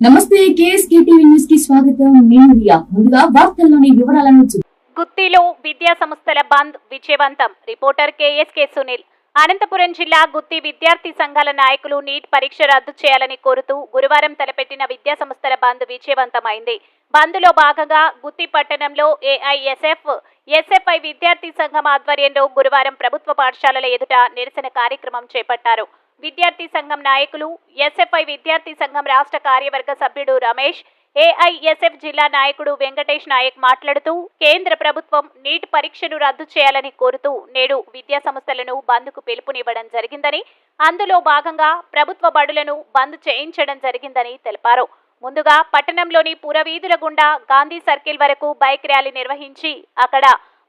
నమస్తే KSK TV న్యూస్కి స్వాగతం. నేను రియా. ముందుగా వార్తల్లోని వివరాలను గుత్తిలో విద్యా సంస్థల బంద్ విజయవంతం. Reporter KSK Sunil. అనంతపురం జిల్లా గుత్తి విద్యార్థి సంఘాల నాయకులు నీట్ పరీక్ష రద్దు చేయాలని కోరుతూ గురువారం తలపెట్టిన విద్యా సంస్థల బంద్ విజయవంతమైంది. బంద్లో భాగంగా గుత్తి పట్టణంలో ఏఐఎస్ఎఫ్ ఎస్ఎఫ్ఐ విద్యార్థి సంఘం ఆధ్వర్యంలో గురువారం ప్రభుత్వ పాఠశాలల ఎదుట నిరసన కార్యక్రమం చేపట్టారు. విద్యార్థి సంఘం నాయకులు ఎస్ఎఫ్ఐ విద్యార్థి సంఘం రాష్ట్ర కార్యవర్గ సభ్యుడు రమేష్ ఏఐఎస్ఎఫ్ జిల్లా నాయకుడు వెంకటేష్ నాయక్ మాట్లాడుతూ కేంద్ర ప్రభుత్వం నీట్ పరీక్షను రద్దు చేయాలని కోరుతూ నేడు విద్యా సంస్థలను బంద్కు పిలుపునివ్వడం జరిగిందని అందులో భాగంగా ప్రభుత్వ బడులను బంద్ చేయించడం జరిగిందని తెలిపారు. ముందుగా పట్టణంలోని పురవీధుల గుండా గాంధీ సర్కిల్ వరకు బైక్ ర్యాలీ నిర్వహించి అక్కడ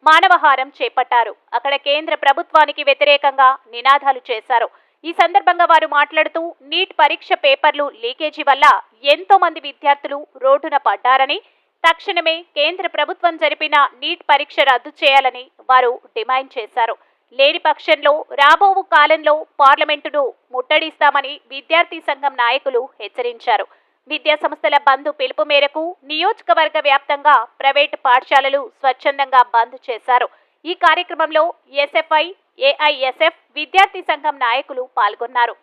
మానవహారం చేపట్టారు. అక్కడ కేంద్ర ప్రభుత్వానికి వ్యతిరేకంగా నినాదాలు చేశారు. ఈ సందర్భంగా వారు మాట్లాడుతూ నీట్ పరీక్ష పేపర్లు లీకేజీ వల్ల ఎంతో మంది విద్యార్థులు రోడ్డున పడ్డారని తక్షణమే కేంద్ర ప్రభుత్వం జరిపిన నీట్ పరీక్ష రద్దు చేయాలని వారు డిమాండ్ చేశారు. లేని పక్షంలో రాబోవు కాలంలో పార్లమెంటును ముట్టడిస్తామని విద్యార్థి సంఘం నాయకులు హెచ్చరించారు. విద్యా సంస్థల బంద్ పిలుపు మేరకు నియోజకవర్గ వ్యాప్తంగా ప్రైవేటు పాఠశాలలు స్వచ్ఛందంగా బంద్ చేశారు. ఈ కార్యక్రమంలో ఎస్ఎఫ్ఐ ఏఐఎస్ఎఫ్ విద్యార్థి సంఘం నాయకులు పాల్గొన్నారు.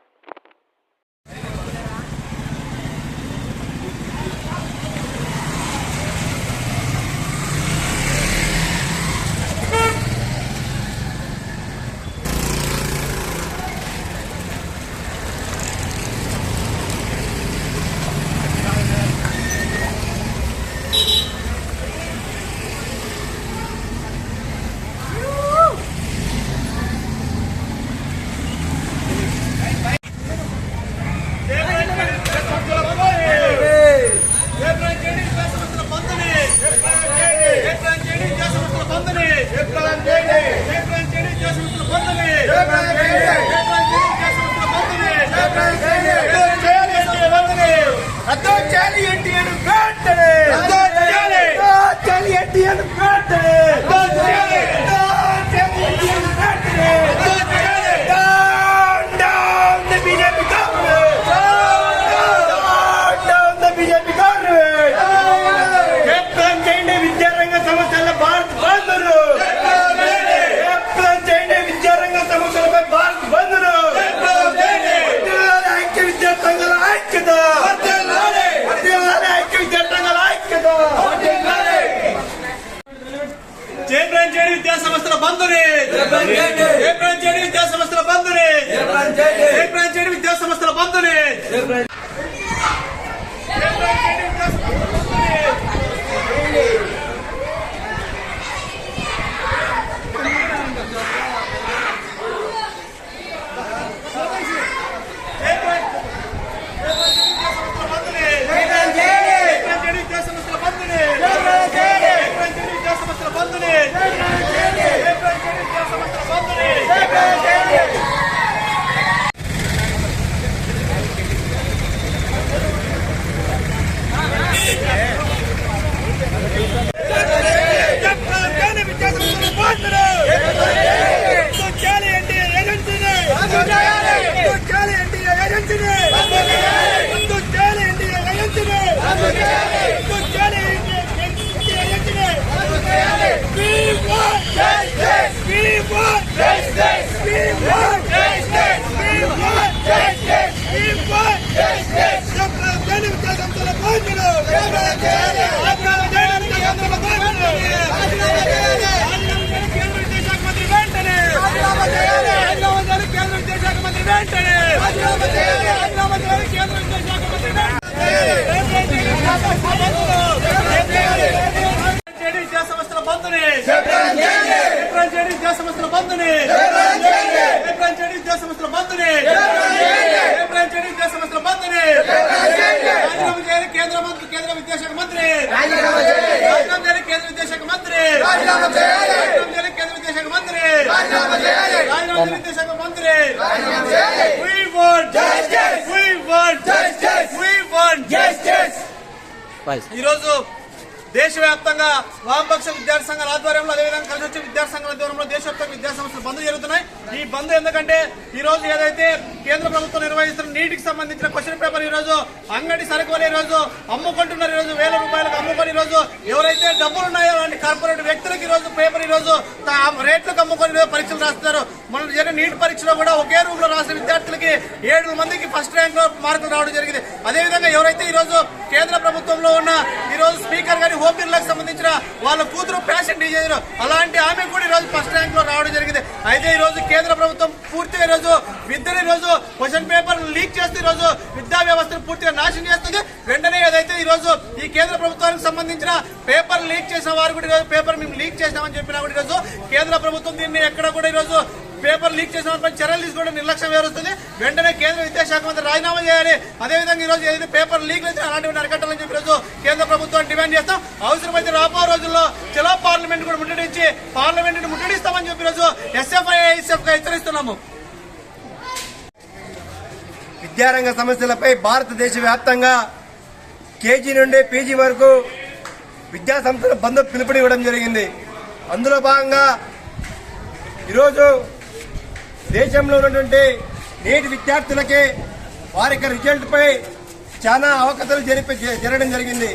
చాలి ఎన్టీఆర్ వెంటనే బంధుని జయప్రాన్ చేడి విద్యా సంస్థల బంధుని జయప్రాన్ చేడి విద్యా సంస్థల బంధుని justice! విద్యా సంస్థల బంధుని జయప్రాన్ చేడి విద్యా సంస్థల బంధుని జయప్రాన్ చేడి విద్యా సంస్థల బంధుని రాజీనామా చేయాలి కేంద్ర మంత్రి కేంద్ర విద్యాశాఖ మంత్రి! రాజీనామా చేయాలి! కేంద్ర విద్యాశాఖ మంత్రి! రాజీనామా చేయాలి! కేంద్ర విద్యాశాఖ మంత్రి! రాజీనామా చేయాలి! విద్యాశాఖ దేశవ్యాప్తంగా వామపక్ష విద్యార్థి సంఘాల ఆధ్వర్యంలో అదేవిధంగా కలిసి వచ్చే విద్యార్థి సంఘాల ఆధ్వర్యంలో దేశవ్యాప్తంగా విద్యా సంస్థలు బంద్ జరుగుతున్నాయి. ఈ బంద్ ఎందుకంటే ఈ రోజు ఏదైతే కేంద్ర ప్రభుత్వం నిర్వహిస్తున్న నీటికి సంబంధించిన క్వశ్చన్ పేపర్ ఈ రోజు అంగడి సరుకులు ఈ రోజు అమ్ముకుంటున్నారు ఈ రోజు వేల రూపాయలకు అమ్ముకొని ఈ రోజు ఎవరైతే డబ్బులు ఉన్నాయో అలాంటి కార్పొరేట్ వ్యక్తులకు ఈ రోజు పేపర్ ఈ రోజు రేట్లకు అమ్ముకొని పరీక్షలు రాస్తున్నారు. మనం జరిగిన నీట్ పరీక్షలో కూడా ఒకే రూమ్లో రాసిన విద్యార్థులకి ఏడు మందికి ఫస్ట్ ర్యాంక్లో మార్కులు రావడం జరిగింది. అదేవిధంగా ఎవరైతే ఈ రోజు కేంద్ర ప్రభుత్వంలో ఉన్న ఈ రోజు స్పీకర్ గారి హోమ్ సంబంధించిన వాళ్ళ కూతురు ఫ్యాషన్ డిజైనర్. అలాంటి ఆమె కూడా ఈరోజు రోజు ఫస్ట్ ర్యాంక్లో రావడం జరిగింది. అయితే ఈ రోజు కేంద్ర ప్రభుత్వం పూర్తిగా ఈరోజు రోజు విద్యను ఈరోజు రోజు క్వశ్చన్ పేపర్ లీక్ చేస్తూ ఈ రోజు విద్యా వ్యవస్థను పూర్తిగా నాశనం చేస్తుంది. వెంటనే ఏదైతే ఈ రోజు ఈ కేంద్ర ప్రభుత్వానికి సంబంధించిన పేపర్ లీక్ చేసిన వారు కూడా ఈ పేపర్ మేము లీక్ చేసినామని చెప్పినా కూడా ఈరోజు కేంద్ర ప్రభుత్వం దీన్ని ఎక్కడ కూడా ఈ రోజు పేపర్ లీక్ చేసిన వారిపై చర్యలు తీసుకోవడం నిర్లక్ష్యం వ్యవహరిస్తుంది వెంటనే కేంద్ర విద్యాశాఖ మంత్రి రాజీనామా చేయాలి. అదేవిధంగా ఈ రోజు ఏదైతే పేపర్ లీక్ అయితే అలాంటివి అరికట్టాలని చెప్పి ఈ రోజు కేంద్ర ప్రభుత్వాన్ని డిమాండ్ చేస్తాం. అవసరమైతే రాబో రోజుల్లో చలో పార్లమెంట్ కూడా ముట్టడించి పార్లమెంట్ని ముట్టడిస్తామని చెప్పి రోజు ఎస్ఎఫ్ఐ ఎస్ఎఫ్గా హెచ్చరిస్తున్నాము. విద్యారంగ సమస్యలపై భారతదేశ వ్యాప్తంగా కేజీ నుండి పీజీ వరకు విద్యా సంస్థల బంద్ పిలుపునివ్వడం జరిగింది. అందులో భాగంగా ఈరోజు దేశంలో ఉన్నటువంటి నేటి విద్యార్థులకి వారి యొక్క రిజల్ట్పై చాలా అవకతలు జరిపి జరగడం జరిగింది.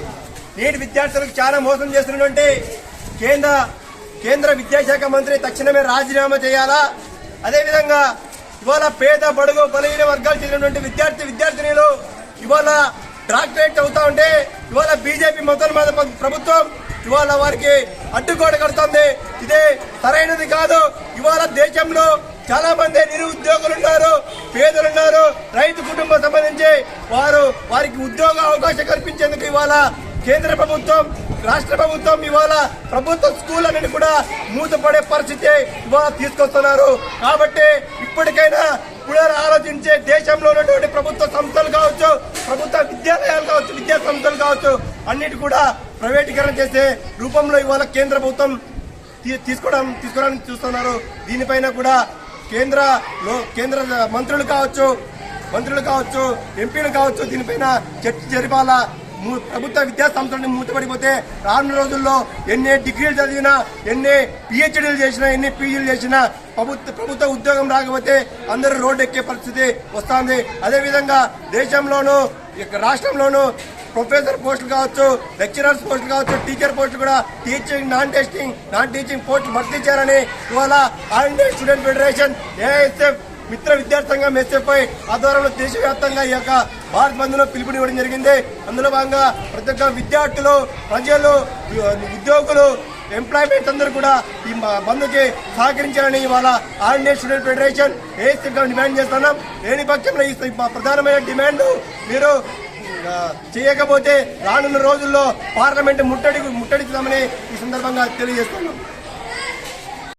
నేటి విద్యార్థులకు చాలా మోసం చేస్తున్నటువంటి కేంద్ర కేంద్ర విద్యాశాఖ మంత్రి తక్షణమే రాజీనామా చేయాలా? అదేవిధంగా ఇవాళ పేద బడుగు బలహీన వర్గాలు చెందినటువంటి విద్యార్థి విద్యార్థినిలు ఇవాళ డాక్టరేట్ అవుతా ఉంటే ఇవాళ బీజేపీ మొదలు మీద ప్రభుత్వం ఇవాళ వారికి అడ్డుకోట కడుతుంది. ఇదే సరైనది కాదు. ఇవాళ దేశంలో చాలా మంది నిరుద్యోగులు ఉన్నారు పేదలు ఉన్నారు. రైతు కుటుంబం సంబంధించి వారు వారికి ఉద్యోగ అవకాశం కల్పించేందుకు ఇవాళ కేంద్ర ప్రభుత్వం రాష్ట్ర ప్రభుత్వం ఇవాళ ప్రభుత్వ స్కూల్ అనేది కూడా మూతపడే పరిస్థితి ఇవాళ తీసుకొస్తున్నారు. కాబట్టి ఇప్పటికైనా పునర్ ఆలోచించే దేశంలో ఉన్నటువంటి ప్రభుత్వ సంస్థలు కావచ్చు ప్రభుత్వ విద్యాలయాలు కావచ్చు విద్యా సంస్థలు కావచ్చు అన్నిటి కూడా ప్రైవేటీకరణ చేసే రూపంలో ఇవాళ కేంద్ర ప్రభుత్వం తీసుకోవడం తీసుకోవడానికి చూస్తున్నారు. దీనిపైన కూడా కేంద్ర కేంద్ర మంత్రులు కావచ్చు మంత్రులు కావచ్చు ఎంపీలు కావచ్చు దీనిపైన చర్చ జరిపాలా? ప్రభుత్వ విద్యా సంస్థలని మూతపడిపోతే రానున్న రోజుల్లో ఎన్ని డిగ్రీలు చదివినా ఎన్ని పిహెచ్డీలు చేసినా ఎన్ని పీజీలు చేసినా ప్రభుత్వ ప్రభుత్వ ఉద్యోగం రాకపోతే అందరూ రోడ్డు ఎక్కే పరిస్థితి వస్తుంది. అదేవిధంగా దేశంలోనూ రాష్ట్రంలోనూ ప్రొఫెసర్ పోస్టులు కావచ్చు లెక్చరర్స్ పోస్టులు కావచ్చు టీచర్ పోస్టులు కూడా teaching non testing non teaching పోస్టులు భర్తీ చేయాలని ఇవాళ all India student federation ASF మిత్ర విద్యార్థి సంఘం ఎస్ఎఫ్ఐ ఆధ్వర్యంలో దేశవ్యాప్తంగా ఈ యొక్క భారత్ బంద్ పిలుపునివ్వడం జరిగింది. అందులో భాగంగా ప్రతి ఒక్క విద్యార్థులు ప్రజలు ఉద్యోగులు ఎంప్లాయ్మెంట్ అందరూ కూడా ఈ బంద్కి సహకరించాలని ఇవాళ all India student federation ASF demand చేస్తున్నాం. లేని పక్షంలో ఈ ప్రధానమైన డిమాండ్ మీరు చేయకపోతే రానున్న రోజుల్లో పార్లమెంట్ ముట్టడి ముట్టడిస్తామని ఈ సందర్భంగా తెలియజేస్తున్నాం.